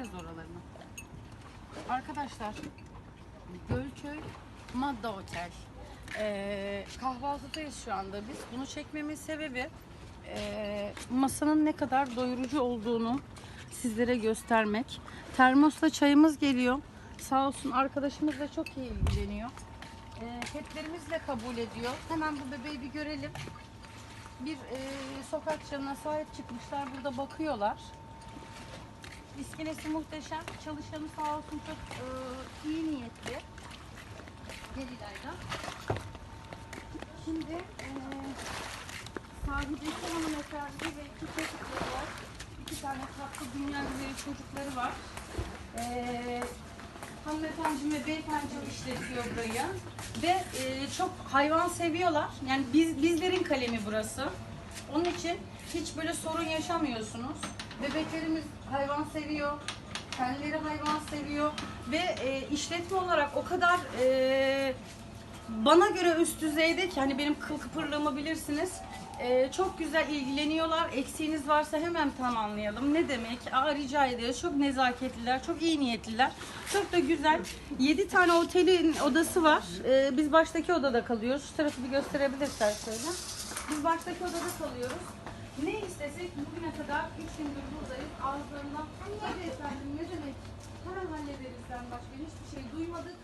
Çekeriz oralarını. Arkadaşlar Gölköy Madda Otel. Ee, kahvaltıdayız şu anda biz. Bunu çekmemin sebebi ee, masanın ne kadar doyurucu olduğunu sizlere göstermek. Termosla çayımız geliyor. Sağ olsun arkadaşımız da çok iyi ilgileniyor. Ee, petlerimizle kabul ediyor. Hemen bu bebeği bir görelim. Bir ee, sokak canına sahip çıkmışlar. Burada bakıyorlar. İskelesi muhteşem. Çalışanı sağ olsun çok ee, iyi niyetli. Gel İlayda. Şimdi ee, sahibesi hanımefendi ve iki çocukları var. İki tane tatlı dünya güzeli çocukları var. Ee, hanımefendiciğim ve beyefendiciğim işletiyor burayı. Ve e, çok hayvan seviyorlar. Yani biz bizlerin kalemi burası. Onun için hiç böyle sorun yaşamıyorsunuz. Bebeklerimiz hayvan seviyor. Kendileri hayvan seviyor. Ve e, işletme olarak o kadar e, bana göre üst düzeyde ki hani benim kıl kıpırlığımı bilirsiniz. Ee, çok güzel ilgileniyorlar. Eksiğiniz varsa hemen tamamlayalım. Ne demek? Aa, rica ederiz. Çok nezaketliler, çok iyi niyetliler. Çok da güzel. 7 tane otelin odası var. Ee, biz baştaki odada kalıyoruz. Şu tarafı bir gösterebilirler şöyle. Biz baştaki odada kalıyoruz. Ne istesek bugüne kadar 3 gündür buradayız. Ağızlarından hadi efendim ne demek? Hemen hallederiz başka hiçbir şey duymadık.